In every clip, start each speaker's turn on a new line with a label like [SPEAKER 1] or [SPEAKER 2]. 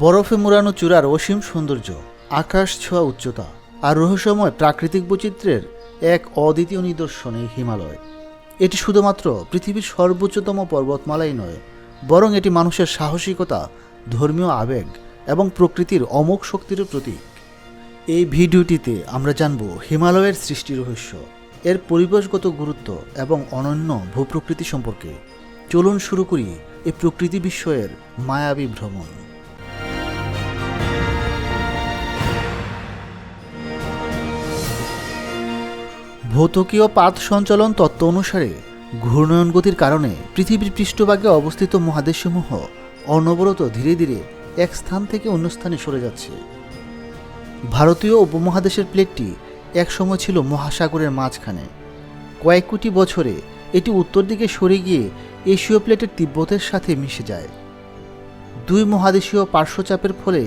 [SPEAKER 1] বরফে মোড়ানো চূড়ার অসীম সৌন্দর্য, আকাশ ছোঁয়া উচ্চতা আর রহস্যময় প্রাকৃতিক বৈচিত্র্যের এক অদ্বিতীয় নিদর্শন এই হিমালয়। এটি শুধুমাত্র পৃথিবীর সর্বোচ্চতম পর্বতমালাই নয়, বরং এটি মানুষের সাহসিকতা, ধর্মীয় আবেগ এবং প্রকৃতির অমোঘ শক্তির প্রতীক। এই ভিডিওটিতে আমরা জানব হিমালয়ের সৃষ্টি রহস্য, এর পরিবেশগত গুরুত্ব এবং অনন্য ভূপ্রকৃতি সম্পর্কে। চলুন শুরু করি এ প্রকৃতি বিস্ময়ের মায়াবী ভ্রমণ। ভৌতকীয় পাত সঞ্চালন তত্ত্ব অনুসারে ঘূর্ণয়ন গতির কারণে পৃথিবীর পৃষ্ঠভাগে অবস্থিত মহাদেশসমূহ অনবরত ধীরে ধীরে এক স্থান থেকে অন্য স্থানে সরে যাচ্ছে। ভারতীয় উপমহাদেশের প্লেটটি একসময় ছিল মহাসাগরের মাঝখানে। কয়েক কোটি বছরে এটি উত্তর দিকে সরে গিয়ে এশীয় প্লেটের তিব্বতের সাথে মিশে যায়। দুই মহাদেশীয় পার্শ্বচাপের ফলে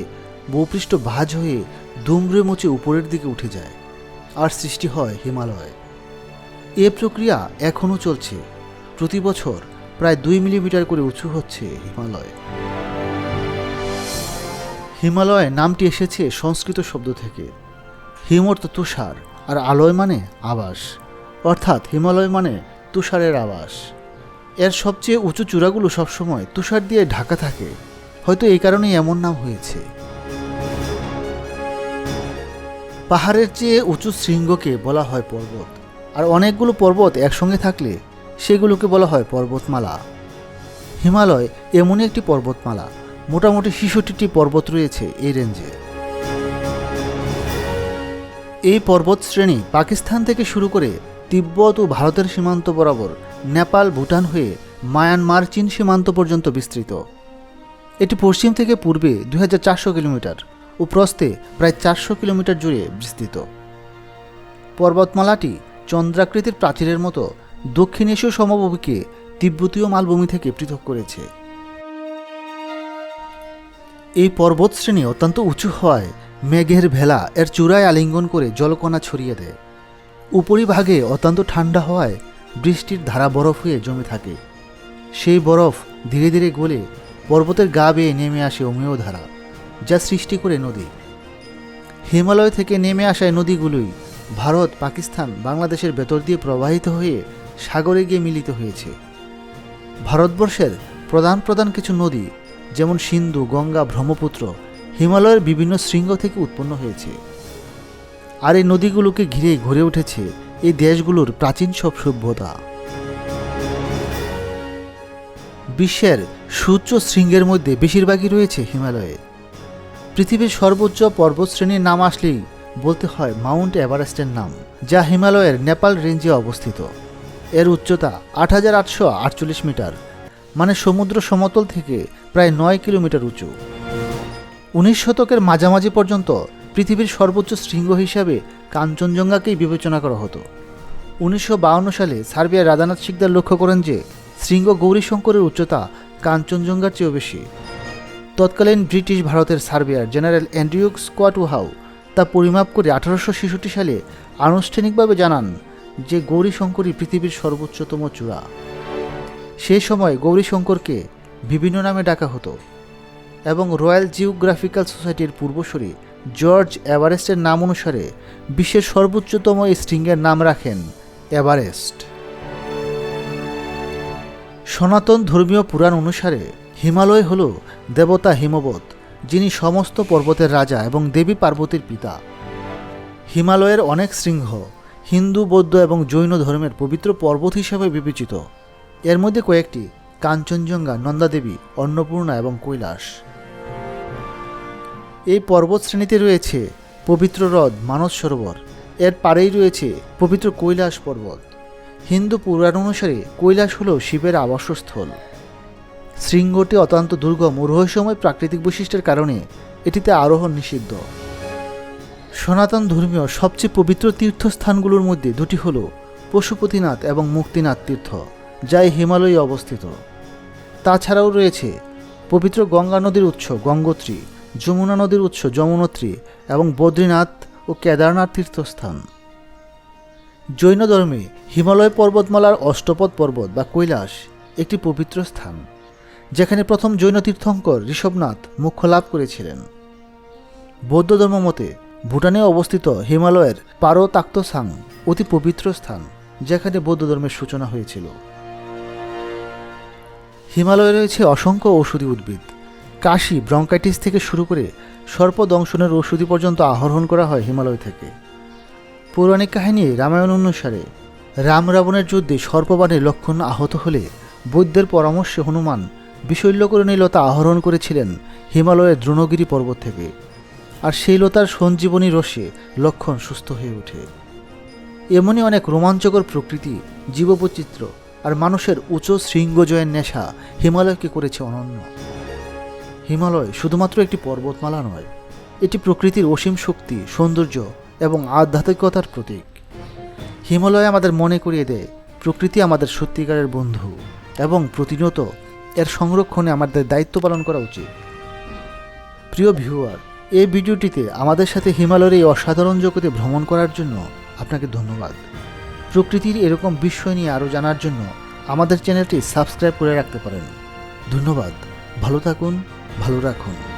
[SPEAKER 1] ভূপৃষ্ঠ ভাঁজ হয়ে দুমড়ে মুচে উপরের দিকে উঠে যায় আর সৃষ্টি হয় হিমালয়। এ প্রক্রিয়া এখনও চলছে। প্রতি বছর প্রায় দুই মিলিমিটার করে উঁচু হচ্ছে হিমালয়। হিমালয় নামটি এসেছে সংস্কৃত শব্দ থেকে। হিমর্ত তুষার আর আলয় মানে আবাস। অর্থাৎ হিমালয় মানে তুষারের আবাস এর সবচেয়ে উঁচু চূড়াগুলো সবসময় তুষার দিয়ে ঢাকা থাকে। হয়তো এই কারণেই এমন নাম হয়েছে। পাহাড়ের চেয়ে উঁচু শৃঙ্গকে বলা হয় পর্বত। আর অনেকগুলো পর্বত একসঙ্গে থাকলে সেগুলোকে বলা হয় পর্বতমালা। হিমালয় এমনই একটি পর্বতমালা। মোটামুটি ছেষট্টিটি পর্বত রয়েছে এই রেঞ্জে এই পর্বত শ্রেণি পাকিস্তান থেকে শুরু করে তিব্বত ও ভারতের সীমান্ত বরাবর নেপাল, ভুটান হয়ে মায়ানমার, চীন সীমান্ত পর্যন্ত বিস্তৃত। এটি পশ্চিম থেকে পূর্বে দুই হাজার চারশো কিলোমিটার ও প্রস্থে প্রায় চারশো কিলোমিটার জুড়ে বিস্তৃত। পর্বতমালাটি চন্দ্রাকৃতির প্রাচীরের মতো দক্ষিণ এশীয় সমভূমিকে তিব্বতীয় মালভূমি থেকে পৃথক করেছে। এই পর্বতশ্রেণী অত্যন্ত উঁচু হওয়ায় মেঘের ভেলা এর চূড়ায় আলিঙ্গন করে জলকণা ছড়িয়ে দেয়। উপরিভাগে অত্যন্ত ঠান্ডা হওয়ায় বৃষ্টির ধারা বরফ হয়ে জমে থাকে। সেই বরফ ধীরে ধীরে গলে পর্বতের গা বেয়ে নেমে আসে অমেয় ধারা, যা সৃষ্টি করে নদী। হিমালয় থেকে নেমে আসা নদীগুলোই ভারত, পাকিস্তান, বাংলাদেশের ভেতর দিয়ে প্রবাহিত হয়ে সাগরে গিয়ে মিলিত হয়েছে। ভারতবর্ষের প্রধান প্রধান কিছু নদী, যেমন সিন্ধু, গঙ্গা, ব্রহ্মপুত্র, হিমালয়ের বিভিন্ন শৃঙ্গ থেকে উৎপন্ন হয়েছে। আর এই নদীগুলোকে ঘিরে ঘুরে উঠেছে এই দেশগুলোর প্রাচীন সব সভ্যতা। বিশ্বের সূর্য শৃঙ্গের মধ্যে বেশিরভাগই রয়েছে হিমালয়ে। পৃথিবীর সর্বোচ্চ পর্বতশ্রেণীর নাম আসলেই বলতে হয় মাউন্ট এভারেস্টের নাম, যা হিমালয়ের নেপাল রেঞ্জে অবস্থিত। এর উচ্চতা আট হাজার আটশো আটচল্লিশ মিটার মানে সমুদ্র সমতল থেকে প্রায় নয় কিলোমিটার উঁচু। উনিশ শতকের মাঝামাঝি পর্যন্ত পৃথিবীর সর্বোচ্চ শৃঙ্গ হিসাবে কাঞ্চনজঙ্ঘাকেই বিবেচনা করা হতো। উনিশশো সালে সার্বিয়ার রাধানাথ শিকদার লক্ষ্য করেন যে শৃঙ্গ গৌরীশঙ্করের উচ্চতা কাঞ্চনজঙ্ঘার চেয়েও বেশি। তৎকালীন ব্রিটিশ ভারতের সার্বিয়ার জেনারেল অ্যান্ড্রিউক স্কোয়াটুহাউ তা পরিমাপ করে আঠারোশো ছেষট্টি সালে আনুষ্ঠানিকভাবে জানান যে গৌরীশঙ্করই পৃথিবীর সর্বোচ্চতম চূড়া। সেই সময় গৌরীশঙ্করকে বিভিন্ন নামে ডাকা হতো এবং রয়্যাল জিওগ্রাফিক্যাল সোসাইটির পূর্বসূরি জর্জ এভারেস্টের নাম অনুসারে বিশ্বের সর্বোচ্চতম শৃঙ্গের নাম রাখেন এভারেস্ট। সনাতন ধর্মীয় পুরাণ অনুসারে হিমালয় হল দেবতা হিমবত, যিনি সমস্ত পর্বতের রাজা এবং দেবী পার্বতীর পিতা। হিমালয়ের অনেক শৃঙ্গ হিন্দু, বৌদ্ধ এবং জৈন ধর্মের পবিত্র পর্বত হিসাবে বিবেচিত। এর মধ্যে কয়েকটি কাঞ্চনজঙ্ঘা, নন্দাদেবী, অন্নপূর্ণা এবং কৈলাস। এই পর্বত শ্রেণীতে রয়েছে পবিত্র হ্রদ মানস সরোবর। এর পাড়েই রয়েছে পবিত্র কৈলাস পর্বত। হিন্দু পুরাণ অনুসারে কৈলাস হল শিবের আবাসস্থল। শৃঙ্গটি অত্যন্ত দুর্গম ও রহস্যময় প্রাকৃতিক বৈশিষ্ট্যের কারণে এটিতে আরোহণ নিষিদ্ধ। সনাতন ধর্মীয় সবচেয়ে পবিত্র তীর্থস্থানগুলোর মধ্যে দুটি হল পশুপতিনাথ এবং মুক্তিনাথ তীর্থ, যা এই হিমালয়ে অবস্থিত। তাছাড়াও রয়েছে পবিত্র গঙ্গা নদীর উৎস গঙ্গোত্রী। যমুনা নদীর উৎস যমুনত্রী এবং বদ্রীনাথ ও কেদারনাথ তীর্থস্থান। জৈন ধর্মে হিমালয় পর্বতমালার অষ্টপদ পর্বত বা কৈলাস একটি পবিত্র স্থান, যেখানে প্রথম জৈন তীর্থঙ্কর ঋষভনাথ মুখ্য লাভ করেছিলেন। বৌদ্ধ ধর্ম মতে, ভুটানে অবস্থিত হিমালয়ের পারো তাক্তসাং অতি পবিত্র স্থান, যেখানে বৌদ্ধ ধর্মের সূচনা হয়েছিল। হিমালয়ে রয়েছে অসংখ্য ঔষধি উদ্ভিদ। কাশি, ব্রঙ্কাইটিস থেকে শুরু করে সর্পদংশনের ওষুধি পর্যন্ত আহরণ করা হয় হিমালয় থেকে। পৌরাণিক কাহিনী রামায়ণ অনুসারে রাম রাবণের যুদ্ধে সর্পবাণের লক্ষণ আহত হলে বৈদ্যের পরামর্শে হনুমান বিষৈল্যকরণী লতা আহরণ করেছিলেন হিমালয়ের দ্রোণগিরি পর্বত থেকে। আর সেই লতার সঞ্জীবনী রসে লক্ষণ সুস্থ হয়ে ওঠে। এমনই অনেক রোমাঞ্চকর প্রকৃতি, জীববৈচিত্র্য আর মানুষের উঁচু শৃঙ্গজয়ের নেশা হিমালয়কে করেছে অনন্য। হিমালয় শুধুমাত্র একটি পর্বতমালা নয়, এটি প্রকৃতির অসীম শক্তি, সৌন্দর্য এবং আধ্যাত্মিকতার প্রতীক। হিমালয় আমাদের মনে করিয়ে দেয়, প্রকৃতি আমাদের সত্যিকারের বন্ধু এবং প্রতিনিয়ত এর সংরক্ষণে আমাদের দায়িত্ব পালন করা উচিত। প্রিয় ভিউয়ার, এই ভিডিওটিতে আমাদের সাথে হিমালয়ের এই অসাধারণ জগতে ভ্রমণ করার জন্য আপনাকে ধন্যবাদ। প্রকৃতির এরকম বিষয় নিয়ে আরও জানার জন্য আমাদের চ্যানেলটি সাবস্ক্রাইব করে রাখতে পারেন। ধন্যবাদ। ভালো থাকুন। ভালো রাখুন।